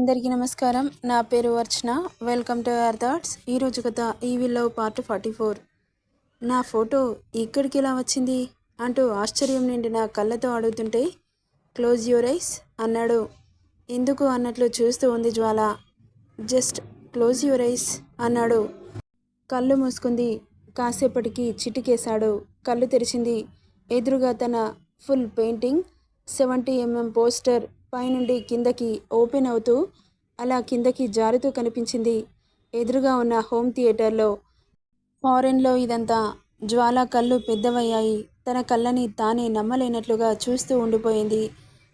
అందరికీ నమస్కారం. నా పేరు Archana. Welcome to our thoughts ఈరోజు కథ ఈ విల్లో పార్ట్ ఫార్టీ ఫోర్. నా ఫోటో ఇక్కడికి ఎలా వచ్చింది అంటూ ఆశ్చర్యం నిండిన కళ్ళతో అడుగుతుంటే క్లోజ్ యువర్ ఐస్ అన్నాడు. ఎందుకు అన్నట్లు చూస్తూ ఉంది Jwala. Just close your eyes అన్నాడు. కళ్ళు మూసుకుంది. కాసేపటికి చిటికేశాడు. కళ్ళు తెరిచింది. ఎదురుగా తన full painting seventy MM poster పైనుండి కిందకి ఓపెన్ అవుతూ అలా కిందకి జారుతూ కనిపించింది. ఎదురుగా ఉన్న హోమ్ థియేటర్లో ఫారెన్లో ఇదంతా జ్వాల కళ్ళు పెద్దవయ్యాయి. తన కళ్ళని తానే నమ్మలేనట్లుగా చూస్తూ ఉండిపోయింది.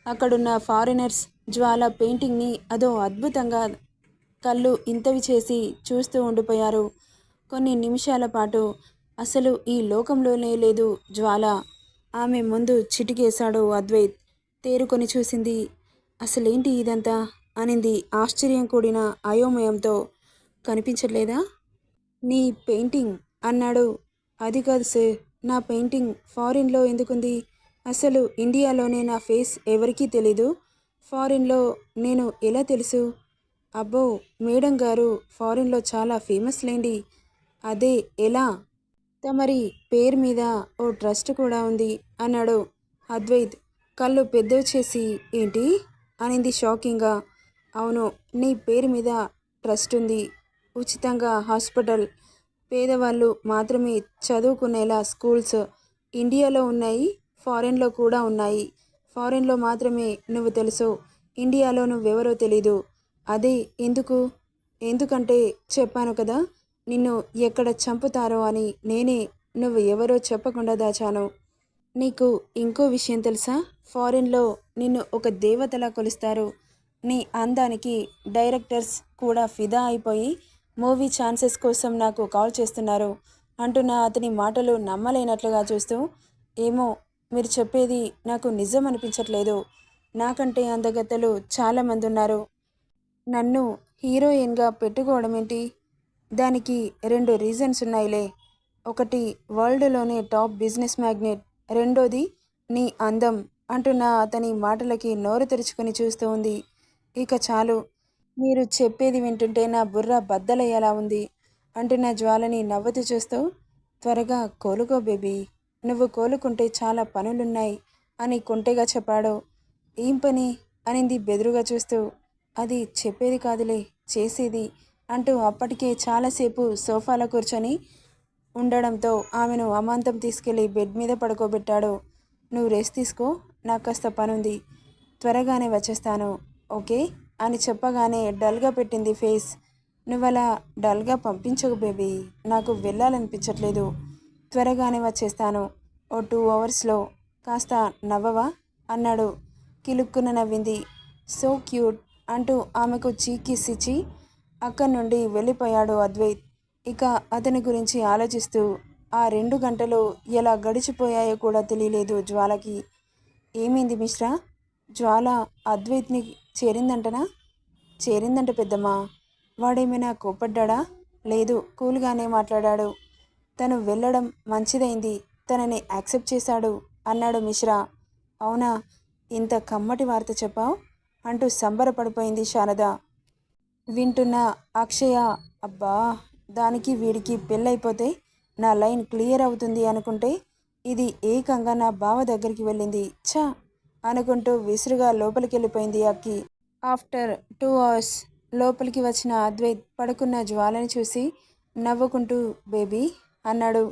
అక్కడున్న ఫారినర్స్ జ్వాల పెయింటింగ్ని అదో అద్భుతంగా కళ్ళు ఇంతవి చేసి చూస్తూ ఉండిపోయారు. కొన్ని నిమిషాల పాటు అసలు ఈ లోకంలోనే లేదు జ్వాల. ఆమె ముందు చిటికేశాడు అద్వైత్. తేరుకొని చూసింది అసలేంటి ఇదంతా? అనింది ఆశ్చర్యం కూడిన అయోమయంతో. కనిపించట్లేదా? నీ పెయింటింగ్ అన్నాడు. అది కాదు సార్ నా పెయింటింగ్ ఫారిన్లో ఎందుకుంది? అసలు ఇండియాలోనే నా ఫేస్ ఎవరికీ తెలీదు? ఫారిన్లో నేను ఎలా తెలుసు? అబ్బో మేడం గారు ఫారిన్లో చాలా ఫేమస్ లేండి. అదే ఎలా? తమరి పేరు మీద ఓ ట్రస్ట్ కూడా ఉంది అన్నాడు అద్వైత్. కళ్ళు పెద్దవి చేసి ఏంటి? అనింది షాకింగ్గా. అవును నీ పేరు మీద ట్రస్ట్ ఉంది. ఉచితంగా హాస్పిటల్. పేదవాళ్ళు మాత్రమే చదువుకునేలా స్కూల్స్ ఇండియాలో ఉన్నాయి ఫారెన్లో కూడా ఉన్నాయి. ఫారెన్లో మాత్రమే నువ్వు తెలుసు ఇండియాలో నువ్వెవరో తెలీదు. అదే ఎందుకు? ఎందుకంటే చెప్పాను కదా నిన్ను ఎక్కడ చంపుతారో అని నేనే నువ్వు ఎవరో చెప్పకుండా దాచాను. నీకు ఇంకో విషయం తెలుసా? ఫారెన్లో నిన్ను ఒక దేవతలా కొలుస్తారు. నీ అందానికి డైరెక్టర్స్ కూడా ఫిదా అయిపోయి మూవీ ఛాన్సెస్ కోసం నాకు కాల్ చేస్తున్నారు. అంటున్న అతని మాటలు నమ్మలేనట్లుగా చూస్తూ ఏమో మీరు చెప్పేది నాకు నిజం అనిపించట్లేదు. నాకంటే అందగత్తలు చాలామంది ఉన్నారు. నన్ను హీరోయిన్గా పెట్టుకోవడం ఏంటి? దానికి రెండు రీజన్స్ ఉన్నాయిలే. ఒకటి వరల్డ్లోనే టాప్ బిజినెస్ మ్యాగ్నెట్. రెండోది నీ అందం. అంటున్న అతని మాటలకి నోరు తెరుచుకుని చూస్తూ ఉంది. ఇక చాలు. మీరు చెప్పేది వింటుంటే నా బుర్ర బద్దలయ్యేలా ఉంది అంటున్న జ్వాలని నవ్వుతూ చూస్తూ త్వరగా కోలుకో బేబీ. నువ్వు కోలుకుంటే చాలా పనులున్నాయి అని కొంటెగా చెప్పాడు. ఏం పని? అనింది బెదురుగా చూస్తూ. అది చెప్పేది కాదులే చేసేది అంటూ అప్పటికే చాలాసేపు సోఫాలో కూర్చొని ఉండడంతో ఆమెను అమాంతం తీసుకెళ్ళి బెడ్ మీద పడుకోబెట్టాడు. నువ్వు రెస్ట్ తీసుకో నాకు కాస్త పనుంది. త్వరగానే వచ్చేస్తాను ఓకే? అని చెప్పగానే డల్గా పెట్టింది ఫేస్. నువ్వలా డల్గా పంపించకు బేబీ నాకు వెళ్ళాలనిపించట్లేదు. త్వరగానే వచ్చేస్తాను ఓ టూ అవర్స్లో. కాస్త నవ్వవా? అన్నాడు. కిలుక్కున నవ్వింది. సో క్యూట్ అంటూ ఆమెకు చీకిస్ ఇచ్చి అక్కడి నుండి వెళ్ళిపోయాడు అద్వైత్. ఇక అతని గురించి ఆలోచిస్తూ ఆ రెండు గంటలు ఎలా గడిచిపోయాయో కూడా తెలియలేదు జ్వాలకి. ఏమైంది మిశ్రా? జ్వాల అద్వైత్ని చేరిందంటనా? చేరిందంట పెద్దమ్మా. వాడేమైనా కోపడ్డా లేదు కూల్గానే మాట్లాడాడు. తను వెళ్ళడం మంచిదైంది తనని యాక్సెప్ట్ చేశాడు అన్నాడు మిశ్రా. అవునా? ఇంత కమ్మటి వార్త చెప్పావు? అంటూ సంబరపడిపోయింది శారద. వింటున్న అక్షయ అబ్బా! దానికి వీడికి పెళ్ళైపోతే నా లైన్ క్లియర్ అవుతుంది అనుకుంటే ఇది ఏకంగా నా బావ దగ్గరికి వెళ్ళింది. ఛా! అనుకుంటూ విసురుగా లోపలికి వెళ్ళిపోయింది అక్కి. ఆఫ్టర్ టూ అవర్స్ లోపలికి వచ్చిన అద్వైత్ పడుకున్న జ్వాలని చూసి నవ్వుకుంటూ బేబీ! అన్నాడు.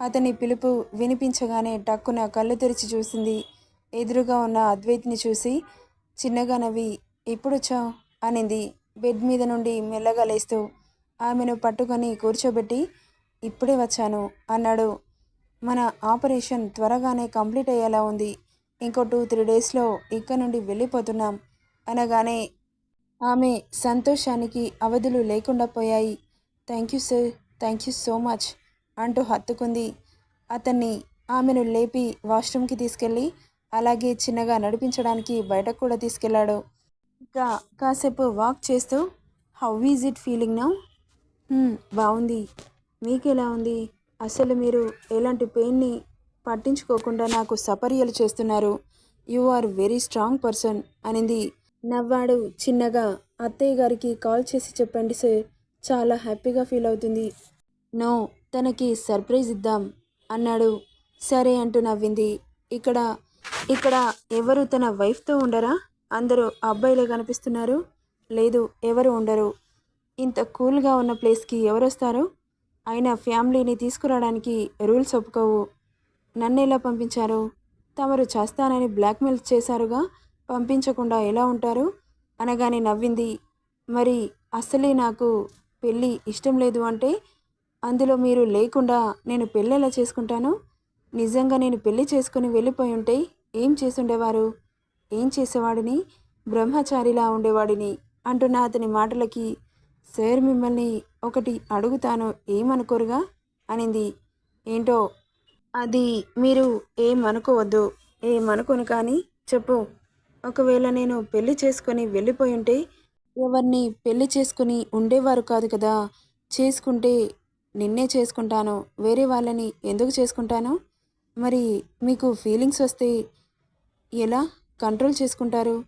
అతని పిలుపు వినిపించగానే టక్కున కళ్ళు తెరిచి చూసింది. ఎదురుగా ఉన్న అద్వైత్ని చూసి చిన్నగా నవ్వి ఎప్పుడొచ్చావు అనింది. బెడ్ మీద నుండి మెల్లగా లేస్తూ ఆమెను పట్టుకొని కూర్చోబెట్టి ఇప్పుడే వచ్చాను అన్నాడు. మన ఆపరేషన్ త్వరగానే కంప్లీట్ అయ్యేలా ఉంది. ఇంకో టూ త్రీ డేస్లో ఇక్కడ నుండి వెళ్ళిపోతున్నాం. అనగానే ఆమె సంతోషానికి అవధులు లేకుండా పోయాయి. Thank you sir thank you so much అంటూ హత్తుకుంది. అతన్ని ఆమెను లేపి వాష్రూమ్కి తీసుకెళ్ళి అలాగే చిన్నగా నడిపించడానికి బయటకు కూడా తీసుకెళ్ళాడు ఇంకా కాసేపు వాక్ చేస్తూ how is it feeling now? బాగుంది మీకు ఎలా ఉంది? అసలు మీరు ఎలాంటి పెయిన్ని పట్టించుకోకుండా నాకు సపర్యలు చేస్తున్నారు. You are very strong person అనింది. నవ్వాడు చిన్నగా. అత్తయ్య గారికి కాల్ చేసి చెప్పండి సార్. చాలా హ్యాపీగా ఫీల్ అవుతుంది. నో తనకి సర్ప్రైజ్ ఇద్దాం అన్నాడు. సరే అంటూ నవ్వింది. ఇక్కడ ఇక్కడ ఎవరు తన వైఫ్తో ఉండరా? అందరూ అబ్బాయిలే కనిపిస్తున్నారు. లేదు ఎవరు ఉండరు. ఇంత కూల్గా ఉన్న ప్లేస్కి ఎవరు వస్తారు ఆయన ఫ్యామిలీని తీసుకురావడానికి రూల్స్ ఒప్పుకోవు. నన్ను ఎలా పంపించారు? తమరు చేస్తానని బ్లాక్మెయిల్ చేశారుగా? పంపించకుండా ఎలా ఉంటారు? అనగానే నవ్వింది. మరి అసలే నాకు పెళ్ళి ఇష్టం లేదు అంటే? అందులో మీరు లేకుండా నేను పెళ్ళి ఎలా చేసుకుంటాను? నిజంగా నేను పెళ్ళి చేసుకుని వెళ్ళిపోయి ఉంటే ఏం చేసుండేవారు ఏం చేసేవాడిని? బ్రహ్మచారిలా ఉండేవాడిని అంటున్న అతని మాటలకి సార్ మిమ్మల్ని ఒకటి అడుగుతాను ఏమనుకోరుగా? అనింది. ఏంటో? అది మీరు ఏమనుకోవద్దు. ఏమనుకోను కానీ చెప్పు. ఒకవేళ నేను పెళ్ళి చేసుకొని వెళ్ళిపోయి ఉంటే ఎవరిని పెళ్ళి చేసుకుని ఉండేవారు కాదు కదా? చేసుకుంటే నిన్నే చేసుకుంటాను. వేరే వాళ్ళని ఎందుకు చేసుకుంటాను? మరి మీకు ఫీలింగ్స్ వస్తే ఎలా కంట్రోల్ చేసుకుంటారు?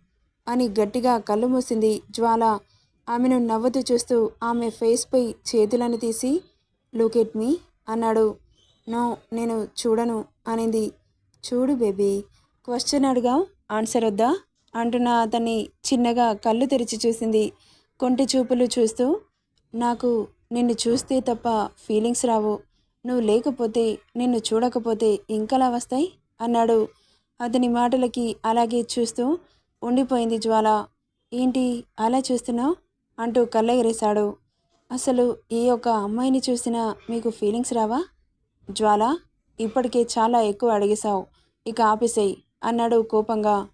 అని గట్టిగా కళ్ళు మూసింది జ్వాల. ఆమెను నవ్వుతూ చూస్తూ ఆమె ఫేస్పై చేతులను తీసి లూకెట్ మీ అన్నాడు. నో నేను చూడను అనింది. చూడు బేబీ క్వశ్చన్ అడిగా ఆన్సర్ వద్దా? అంటున్న అతన్ని చిన్నగా కళ్ళు తెరిచి చూసింది. కొంటి చూపులు చూస్తూ నాకు నిన్ను చూస్తే తప్ప ఫీలింగ్స్ రావు. నువ్వు లేకపోతే నిన్ను చూడకపోతే ఇంకలా వస్తాయి? అన్నాడు. అతని మాటలకి అలాగే చూస్తూ ఉండిపోయింది జ్వాల. ఏంటి అలా చూస్తున్నావు? అంటూ కళ్ళెగరేశాడు. అసలు ఈ ఒక్క అమ్మాయిని చూసినా మీకు ఫీలింగ్స్ రావా? జ్వాల ఇప్పటికే చాలా ఎక్కువ అడిగేశావు. ఇక ఆపేసేయి అన్నాడు కోపంగా.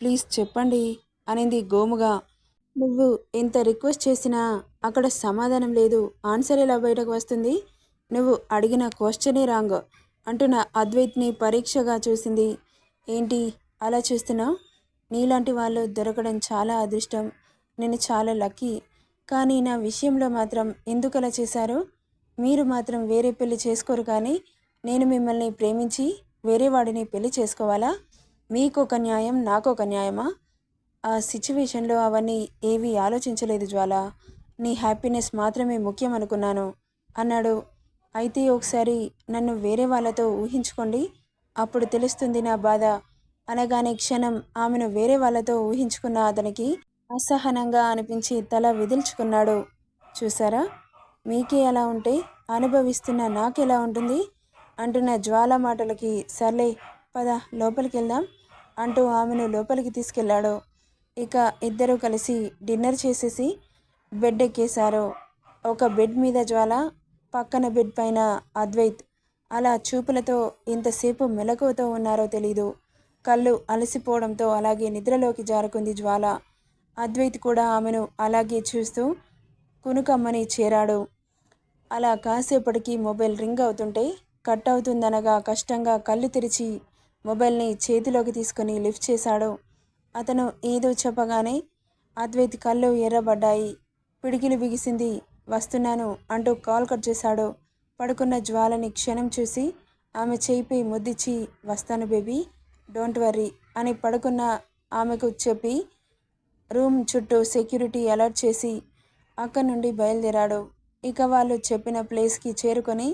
ప్లీజ్ చెప్పండి అనింది గోముగా. నువ్వు ఎంత రిక్వెస్ట్ చేసినా అక్కడ సమాధానం లేదు. ఆన్సర్ ఎలా బయటకు వస్తుంది? నువ్వు అడిగిన క్వశ్చనే రాంగ్ అంటున్న అద్వైత్ని పరీక్షగా చూసింది. ఏంటి అలా చూస్తున్నావు? నీలాంటి వాళ్ళు దొరకడం చాలా అదృష్టం. నేను చాలా లక్కీ. కానీ నా విషయంలో మాత్రం ఎందుకలా చేశారు? మీరు మాత్రం వేరే పెళ్ళి చేసుకోరు కానీ నేను మిమ్మల్ని ప్రేమించి వేరే వాడిని పెళ్ళి చేసుకోవాలా? మీకొక న్యాయం నాకొక న్యాయమా? ఆ సిచ్యువేషన్లో అవన్నీ ఏవీ ఆలోచించలేదు జ్వాల. నీ హ్యాపీనెస్ మాత్రమే ముఖ్యం అనుకున్నాను అన్నాడు. అయితే ఒకసారి నన్ను వేరే వాళ్ళతో ఊహించుకోండి అప్పుడు తెలుస్తుంది నా బాధ. అనగానే క్షణం ఆమెను వేరే వాళ్ళతో ఊహించుకున్న అతనికి అసహనంగా అనిపించి తల విదిల్చుకున్నాడు. చూసారా మీకే ఎలా ఉంటే అనుభవిస్తున్న నాకెలా ఉంటుంది? అంటున్న జ్వాల మాటలకి సర్లే పద లోపలికి వెళ్దాం అంటూ ఆమెను లోపలికి తీసుకెళ్ళాడు. ఇక ఇద్దరూ కలిసి డిన్నర్ చేసేసి బెడ్ ఎక్కేశారు ఒక బెడ్ మీద జ్వాల పక్కన బెడ్ పైన అద్వైత్. అలా చూపులతో ఇంతసేపు మెలకువతో ఉన్నారో తెలీదు. కళ్ళు అలసిపోవడంతో అలాగే నిద్రలోకి జారుకుంది జ్వాల. అద్వైత్ కూడా ఆమెను అలాగే చూస్తూ కునుకమ్మని చేరాడు. అలా కాసేపటికి మొబైల్ రింగ్ అవుతుంటే కట్ అవుతుందనగా కష్టంగా కళ్ళు తెరిచి మొబైల్ని చేతిలోకి తీసుకుని లిఫ్ట్ చేశాడు. అతను ఏదో చెప్పగానే అద్వైత్ కళ్ళు ఎర్రబడ్డాయి. పిడికిలు బిగిసింది. వస్తున్నాను అంటూ కాల్ కట్ చేశాడు. పడుకున్న జ్వాలని క్షణం చూసి ఆమె చేయిపై ముద్దిచ్చి వస్తాను బేబీ. డోంట్ వర్రీ అని పడుకున్న ఆమెకు చెప్పి రూమ్ చుట్టూ సెక్యూరిటీ అలర్ట్ చేసి అక్కడి నుండి బయలుదేరాడు. ఇక వాళ్ళు చెప్పిన ప్లేస్కి చేరుకొని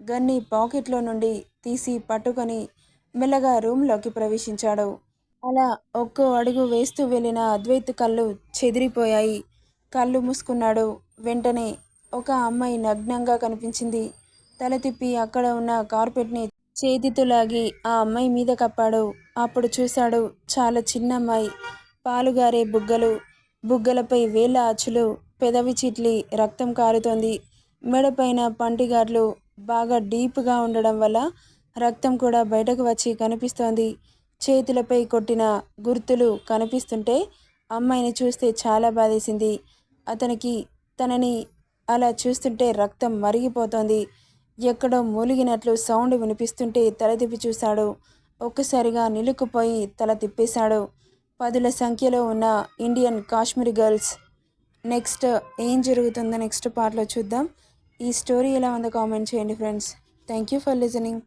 గన్ని పాకెట్లో నుండి తీసి పట్టుకొని మెల్లగా రూమ్లోకి ప్రవేశించాడు. అలా ఒక్కో అడుగు వేస్తూ వెళ్ళిన అద్వైత్ కళ్ళు చెదిరిపోయాయి. కళ్ళు మూసుకున్నాడు. వెంటనే ఒక అమ్మాయి నగ్నంగా కనిపించింది. తల తిప్పి అక్కడ ఉన్న కార్పెట్ని చేతితో లాగి ఆ అమ్మాయి మీద కప్పాడు. అప్పుడు చూశాడు చాలా చిన్న అమ్మాయి పాలుగారే బుగ్గలు బుగ్గలపై వేళ్ళ అచ్చులు పెదవి చిట్లి రక్తం కారుతోంది. మెడపైన పంటిగాట్లు బాగా డీప్గా ఉండడం వల్ల రక్తం కూడా బయటకు వచ్చి కనిపిస్తోంది. చేతులపై కొట్టిన గుర్తులు కనిపిస్తుంటే అమ్మాయిని చూస్తే చాలా బాధేసింది. అతనికి తనని అలా చూస్తుంటే రక్తం మరిగిపోతోంది. ఎక్కడో మూలిగినట్లు సౌండ్ వినిపిస్తుంటే తల తిప్పి చూశాడు. ఒక్కసారిగా నిలుకుపోయి తల తిప్పేశాడు. పదుల సంఖ్యలో ఉన్న ఇండియన్ కాశ్మీరీ గర్ల్స్. నెక్స్ట్ ఏం జరుగుతుందో నెక్స్ట్ పార్ట్లో చూద్దాం. ఈ స్టోరీ ఎలా ఉందో కామెంట్ చేయండి friends. Thank you for listening.